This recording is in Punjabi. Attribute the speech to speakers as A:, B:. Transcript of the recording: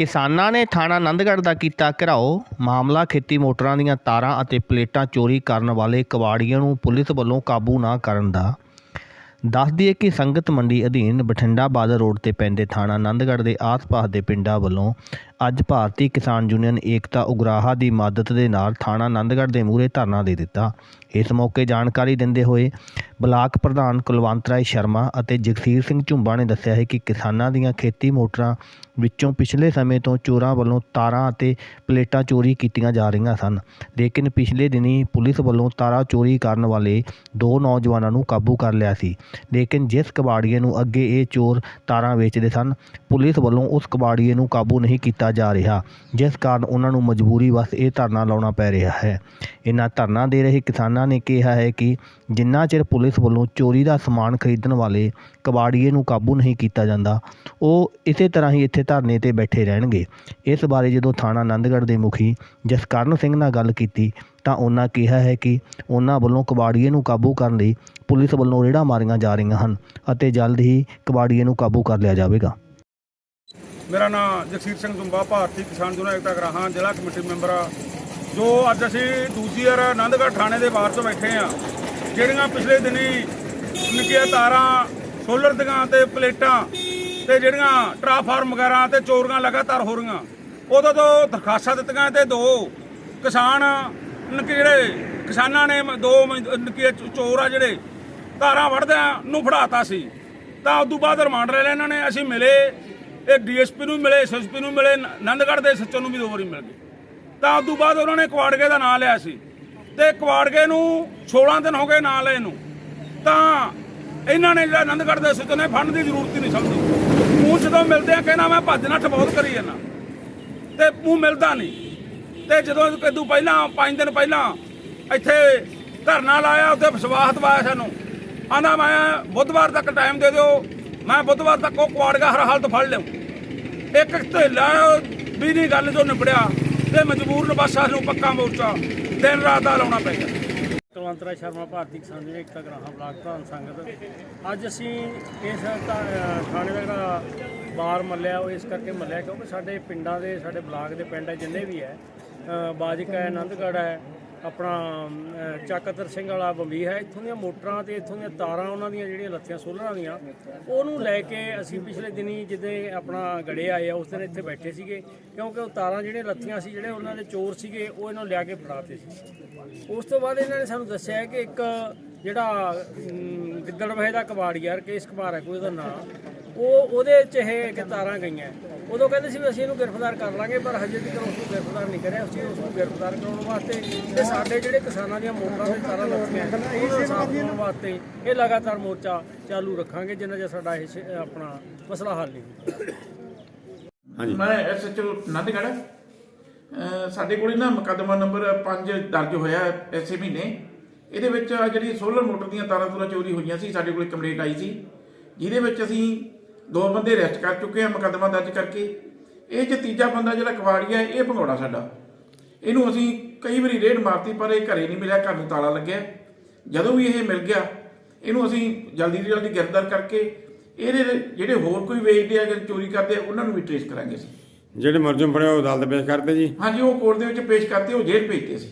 A: ਕਿਸਾਨਾਂ ਨੇ ਥਾਣਾ ਆਨੰਦਗੜ੍ਹ ਦਾ ਕੀਤਾ ਘਿਰਾਓ। ਮਾਮਲਾ ਖੇਤੀ ਮੋਟਰਾਂ ਦੀਆਂ ਤਾਰਾਂ ਅਤੇ ਪਲੇਟਾਂ ਚੋਰੀ ਕਰਨ ਵਾਲੇ ਕਬਾੜੀਆਂ ਨੂੰ ਪੁਲਿਸ ਵੱਲੋਂ ਕਾਬੂ ਨਾ ਕਰਨ ਦਾ। ਦੱਸ ਦਈਏ ਕਿ ਸੰਗਤ ਮੰਡੀ ਅਧੀਨ ਬਠਿੰਡਾ ਬਾਦਰ ਰੋਡ ਤੇ ਪੈਂਦੇ ਥਾਣਾ ਆਨੰਦਗੜ੍ਹ ਦੇ ਆਸ-ਪਾਸ ਦੇ ਪਿੰਡਾਂ ਵੱਲੋਂ ਅੱਜ ਭਾਰਤੀ ਕਿਸਾਨ ਯੂਨੀਅਨ ਏਕਤਾ ਉਗਰਾਹਾ ਦੀ ਮਦਦ ਦੇ ਨਾਲ ਥਾਣਾ ਆਨੰਦਗੜ੍ਹ ਦੇ ਮੂਹਰੇ ਧਰਨਾ ਦੇ ਦਿੱਤਾ। ਇਸ ਮੌਕੇ ਜਾਣਕਾਰੀ ਦਿੰਦੇ ਹੋਏ ਬਲਾਕ ਪ੍ਰਧਾਨ ਕੁਲਵੰਤ ਰਾਏ ਸ਼ਰਮਾ ਅਤੇ ਜਗਸੀਰ ਸਿੰਘ ਝੁੰਬਾ ਨੇ ਦੱਸਿਆ ਹੈ ਕਿ ਕਿਸਾਨਾਂ ਦੀਆਂ ਖੇਤੀ ਮੋਟਰਾਂ ਵਿੱਚੋਂ ਪਿਛਲੇ ਸਮੇਂ ਤੋਂ ਚੋਰਾਂ ਵੱਲੋਂ ਤਾਰਾਂ ਅਤੇ ਪਲੇਟਾਂ ਚੋਰੀ ਕੀਤੀਆਂ ਜਾ ਰਹੀਆਂ ਸਨ। ਲੇਕਿਨ ਪਿਛਲੇ ਦਿਨੀ ਪੁਲਿਸ ਵੱਲੋਂ ਤਾਰਾਂ ਚੋਰੀ ਕਰਨ ਵਾਲੇ ਦੋ ਨੌਜਵਾਨਾਂ ਨੂੰ ਕਾਬੂ ਕਰ ਲਿਆ ਸੀ। ਲੇਕਿਨ ਜਿਸ ਕਬਾੜੀਏ ਨੂੰ ਅੱਗੇ ਇਹ ਚੋਰ ਤਾਰਾਂ ਵੇਚਦੇ ਸਨ, ਪੁਲਿਸ ਵੱਲੋਂ ਉਸ ਕਬਾੜੀਏ ਨੂੰ ਕਾਬੂ ਨਹੀਂ ਕੀਤਾ ਜਾ ਰਿਹਾ, ਜਿਸ ਕਾਰਨ ਉਹਨਾਂ ਨੂੰ ਮਜਬੂਰੀ ਵਸ ਇਹ ਧਰਨਾ ਲਾਉਣਾ ਪੈ ਰਿਹਾ ਹੈ। ਇਹਨਾਂ ਧਰਨਾ ਦੇ ਰਹੇ ਕਿਸਾਨਾਂ ਨੇ ਕਿਹਾ ਹੈ ਕਿ ਜਿੰਨਾ ਚਿਰ ਪੁਲਿਸ ਵੱਲੋਂ ਚੋਰੀ ਦਾ ਸਮਾਨ ਖਰੀਦਣ ਵਾਲੇ ਕਬਾੜੀਏ ਨੂੰ ਕਾਬੂ ਨਹੀਂ ਕੀਤਾ ਜਾਂਦਾ, ਉਹ ਇਸੇ ਤਰ੍ਹਾਂ ਹੀ ਇੱਥੇ ਧਰਨੇ ਤੇ ਬੈਠੇ ਰਹਿਣਗੇ। ਇਸ ਬਾਰੇ ਜਦੋਂ ਥਾਣਾ ਆਨੰਦਗੜ੍ਹ ਦੇ ਮੁਖੀ ਜਸਕਰਨ ਸਿੰਘ ਨਾਲ ਗੱਲ ਕੀਤੀ, ਤਾਂ ਉਹਨਾਂ ਕਿਹਾ ਹੈ ਕਿ ਉਹਨਾਂ ਵੱਲੋਂ ਕਬਾੜੀਏ ਨੂੰ ਕਾਬੂ ਕਰਨ ਲਈ ਪੁਲਿਸ ਵੱਲੋਂ ਰੇੜਾਂ ਮਾਰੀਆਂ ਜਾ ਰਹੀਆਂ ਹਨ ਅਤੇ ਜਲਦ ਹੀ ਕਬਾੜੀਏ ਨੂੰ ਕਾਬੂ ਕਰ ਲਿਆ ਜਾਵੇਗਾ।
B: ਮੇਰਾ ਨਾਮ ਜਗਸੀਰ ਸਿੰਘ ਦੁੰਬਾ, ਭਾਰਤੀ ਕਿਸਾਨ ਯੂਨੀਅਨ ਏਕਤਾ ਗਰਾਹਾਂ, ਜ਼ਿਲ੍ਹਾ ਕਮੇਟੀ ਮੈਂਬਰ ਆ। ਜੋ ਅੱਜ ਅਸੀਂ ਦੂਜੀ ਵਾਰ ਆਨੰਦਗੜ੍ਹ ਥਾਣੇ ਦੇ ਬਾਹਰ ਤੋਂ ਬੈਠੇ ਆ ਜਿਹੜੀਆਂ ਪਿਛਲੇ ਦਿਨੀ ਨਿੱਕੀਆਂ ਤਾਰਾਂ, ਸੋਲਰ ਦੀਆਂ ਤੇ ਪਲੇਟਾਂ ਤੇ ਜਿਹੜੀਆਂ ਟਰਾਫਾਰਮ ਵਗੈਰਾ ਤੇ ਚੋਰੀਆਂ ਲਗਾਤਾਰ ਹੋ ਰਹੀਆਂ ਉਦੋਂ ਤੋਂ ਦਰਖਾਸਤਾਂ ਦਿੱਤੀਆਂ ਤੇ ਦੋ ਕਿਸਾਨ, ਨਿੱਕੇ ਜਿਹੜੇ ਕਿਸਾਨਾਂ ਨੇ ਦੋ ਮ- ਚੋਰ ਆ ਜਿਹੜੇ, ਤਾਰਾਂ ਵੜਦਿਆਂ ਨੂੰ ਫੜਾਤਾ ਸੀ। ਤਾਂ ਉਦੋਂ ਬਾਅਦ ਰਿਮਾਂਡ ਲੈ ਲਿਆ ਇਹਨਾਂ ਨੇ, ਅਸੀਂ ਮਿਲੇ ਇਹ ਡੀਐਸਪੀ ਨੂੰ ਮਿਲੇ, ਐਸਐਸਪੀ ਨੂੰ ਮਿਲੇ, ਨ- ਆਨੰਦਗੜ੍ਹ ਦੇ ਸੱਚੋ ਨੂੰ ਵੀ ਦੋ ਵਾਰੀ ਮਿਲ ਗਏ। ਤਾਂ ਉਦੋਂ ਬਾਅਦ ਉਹਨਾਂ ਨੇ ਕੁਆੜਗੇ ਦਾ ਨਾਂ ਲਿਆ ਸੀ। ਤੇ ਕੁਆੜਗੇ ਨੂੰ 16 ਦਿਨ ਹੋ ਗਏ ਨਾਂ ਲਏ ਨੂੰ। ਤਾਂ ਇਹਨਾਂ ਨੇ ਜਿਹੜਾ ਆਨੰਦਗੜ੍ਹ ਦੇ ਸੱਚੋ ਨੇ ਫੰਡ ਦੀ ਜ਼ਰੂਰਤ ਹੀ ਨਹੀਂ ਸਮਝੀ। ਮੂੰਹ ਜਦੋਂ ਮਿਲਦੇ ਆ ਕਹਿੰਦਾ, ਮੈਂ ਭੱਜ ਨੱਠ ਬਹੁਤ ਕਰੀ ਜਾਂਦਾ ਤੇ ਮੂੰਹ ਮਿਲਦਾ ਨਹੀਂ। ਤੇ ਜਦੋਂ ਕਦੋਂ ਪਹਿਲਾਂ 5 ਦਿਨ ਪਹਿਲਾਂ ਇੱਥੇ ਧਰਨਾ ਲਾਇਆ ਉੱਥੇ ਵਿਸ਼ਵਾਸ ਦਵਾਇਆ ਸਾਨੂੰ। ਆਂਦਾ ਮੈਂ ਬੁੱਧਵਾਰ ਤੱਕ ਟਾਈਮ ਦੇ ਦਿਓ। ਮੈਂ ਬੁੱਧਵਾਰ ਤੱਕ ਉਹ ਕੁਆੜਗਾ ਹਰ ਹਾਲਤ ਫੜ ਲਿਓ ਇੱਕ ਢੇਲਾ ਵੀ ਨਹੀਂ ਗੱਲ ਤੋਂ ਨਿਬੜਿਆ ਤੇ ਮਜਬੂਰਨ ਬਸ ਸਾਨੂੰ ਪੱਕਾ ਮੋਰਚਾ। ਦਿਨ ਰਾਤ ਦਾ ਲਾਉਣਾ ਪੈ ਗਿਆ।
C: ਕੁਲਵੰਤ ਸ਼ਰਮਾ ਭਾਰਤੀ ਕਿਸਾਨ ਯੂਨੀਅਨ ਏਕਤਾ ਗਰਾਹਾਂ ਬਲਾਕ ਪ੍ਰਧਾਨ ਸੰਗਤ। ਅੱਜ ਅਸੀਂ ਇਸ ਥਾ- ਥਾਣੇ ਦਾ ਜਿਹੜਾ ਬਾਰ ਮੱਲਿਆ ਉਹ ਇਸ ਕਰਕੇ ਮੱਲਿਆ ਕਿਉਂਕਿ ਸਾਡੇ ਪਿੰਡਾਂ ਦੇ ਸਾਡੇ ਬਲਾਕ ਦੇ ਪਿੰਡ ਜਿੰਨੇ ਵੀ ਹੈ ਅ, ਹੈ ਆਨੰਦਗੜ੍ਹ ਹੈ ਆਪਣਾ ਅ, ਚੱਕਤਰ ਸਿੰਘ ਵਾਲਾ ਬੰਬੀ ਹੈ। ਇੱਥੋਂ ਦੀਆਂ ਮੋਟਰਾਂ ਤੇ ਇੱਥੋਂ ਦੀਆਂ ਤਾਰਾਂ ਉਹਨਾਂ ਦੀਆਂ ਜਿਹੜੀਆਂ ਲੱਥੀਆਂ ਸੋਲਰਾਂ ਦੀਆਂ ਉਹਨੂੰ ਲੈ ਕੇ ਅਸੀਂ ਪਿਛਲੇ ਦਿਨੀ ਜਿੱਦੇ ਆਪਣਾ ਗੜੇ ਆਏ ਆ ਉਸ ਦਿਨ ਇੱਥੇ ਬੈਠੇ ਸੀਗੇ। ਕਿਉਂਕਿ ਉਹ ਤਾਰਾਂ ਜਿਹੜੀਆਂ ਲੱਥੀਆਂ ਸੀ ਜਿਹੜੇ ਉਹਨਾਂ ਦੇ ਚੋਰ ਸੀਗੇ ਉਹ ਇਹਨਾਂ ਨੂੰ ਲਿਆ ਕੇ ਫੜਾਤੇ ਸੀ। ਉਸ ਤੋਂ ਬਾਅਦ ਇਹਨਾਂ ਨੇ ਸਾਨੂੰ ਦੱਸਿਆ ਕਿ ਇੱਕ ਜਿਹੜਾ ਅਮ, ਗਿੱਦੜਬਾਹੇ ਦਾ ਕਬਾੜੀਆ ਕੇਸ ਕੁਮਾਰ ਹੈ ਕੋਈ ਉਹਦਾ ਨਾਮ ਉਹ ਉਹਦੇ ਚ ਇਹ ਕਿ ਤਾਰਾਂ ਗਈਆਂ। ਉਦੋਂ ਕਹਿੰਦੇ ਸੀ ਵੀ ਅਸੀਂ ਇਹਨੂੰ ਗ੍ਰਿਫਤਾਰ ਕਰ ਲਾਂਗੇ ਪਰ ਹਜੇ ਤੱਕ ਉਸ ਨੂੰ ਗ੍ਰਿਫਤਾਰ ਨਹੀਂ ਕਰਿਆ। ਅਸੀਂ ਉਸ ਨੂੰ ਗ੍ਰਿਫਤਾਰ ਕਰਾਉਣ ਵਾਸਤੇ ਤੇ ਸਾਡੇ ਜਿਹੜੇ ਕਿਸਾਨਾਂ ਦੀਆਂ ਮੋਟਰਾਂ ਤੇ ਤਾਰਾਂ ਲੱਗੀਆਂ ਉਹਨਾਂ ਵਾਸਤੇ ਇਹ ਲਗਾਤਾਰ ਮੋਰਚਾ ਚਾਲੂ ਰੱਖਾਂਗੇ ਜਿੰਨਾ ਚਿਰ ਸਾਡਾ ਇਹ ਆਪਣਾ ਮਸਲਾ ਹੱਲ ਨਹੀਂ ਹੁੰਦਾ।
D: ਮੈਂ ਐਸਐਚਓ ਨੰਦਗੜ੍ਹ। ਸਾਡੇ ਕੋਲੇ ਨਾ ਮੁਕੱਦਮਾ ਨੰਬਰ 5 ਦਰਜ ਹੋਇਆ ਐਸੇ ਮਹੀਨੇ। ਇਹਦੇ ਵਿੱਚ ਜਿਹੜੀ ਸੋਲਰ ਮੋਟਰ ਦੀਆਂ ਤਾਰਾਂ ਤੂਰਾਂ ਚੋਰੀ ਹੋਈਆਂ ਸੀ ਸਾਡੇ ਕੋਲੇ ਕੰਪਲੇਂਟ ਆਈ ਸੀ। ਜਿਹਦੇ ਵਿੱਚ ਅਸੀਂ ਦੋ ਬੰਦੇ ਅਰੈਸਟ ਕਰ ਚੁੱਕੇ ਹਾਂ ਮੁਕੱਦਮਾ ਦਰਜ ਕਰਕੇ। ਇਹ ਜੇ ਤੀਜਾ ਬੰਦਾ ਜਿਹੜਾ ਕਵਾੜੀਆ ਹੈ, ਇਹ ਭੰਗੌੜਾ ਸਾਡਾ। ਇਹਨੂੰ ਅਸੀਂ ਕਈ ਵਾਰੀ ਰੇਡ ਮਾਰਤੀ ਪਰ ਇਹ ਘਰੇ ਨਹੀਂ ਮਿਲਿਆ ਘਰ ਨੂੰ ਤਾਲਾ ਲੱਗਿਆ। ਜਦੋਂ ਵੀ ਇਹ ਮਿਲ ਗਿਆ ਇਹਨੂੰ ਅਸੀਂ ਜਲਦੀ ਤੋਂ ਜਲਦੀ ਗ੍ਰਿਫਤਾਰ ਕਰਕੇ ਇਹਦੇ ਜਿਹੜੇ ਹੋਰ ਕੋਈ ਵੇਚਦੇ ਆ ਜਾਂ ਚੋਰੀ ਕਰਦੇ ਆ ਉਹਨਾਂ ਨੂੰ ਵੀ ਟ੍ਰੇਸ ਕਰਾਂਗੇ ਅਸੀਂ।
E: ਜਿਹੜੇ ਮੁਲਜ਼ਮ ਫੜੇ ਉਹ ਅਦਾਲਤ ਪੇਸ਼ ਕਰਦੇ ਜੀ।
D: ਹਾਂਜੀ ਉਹ ਕੋਰਟ ਦੇ ਵਿੱਚ ਪੇਸ਼ ਕਰਤੇ ਉਹ ਜੇਲ੍ਹ ਭੇਜਤੇ ਸੀ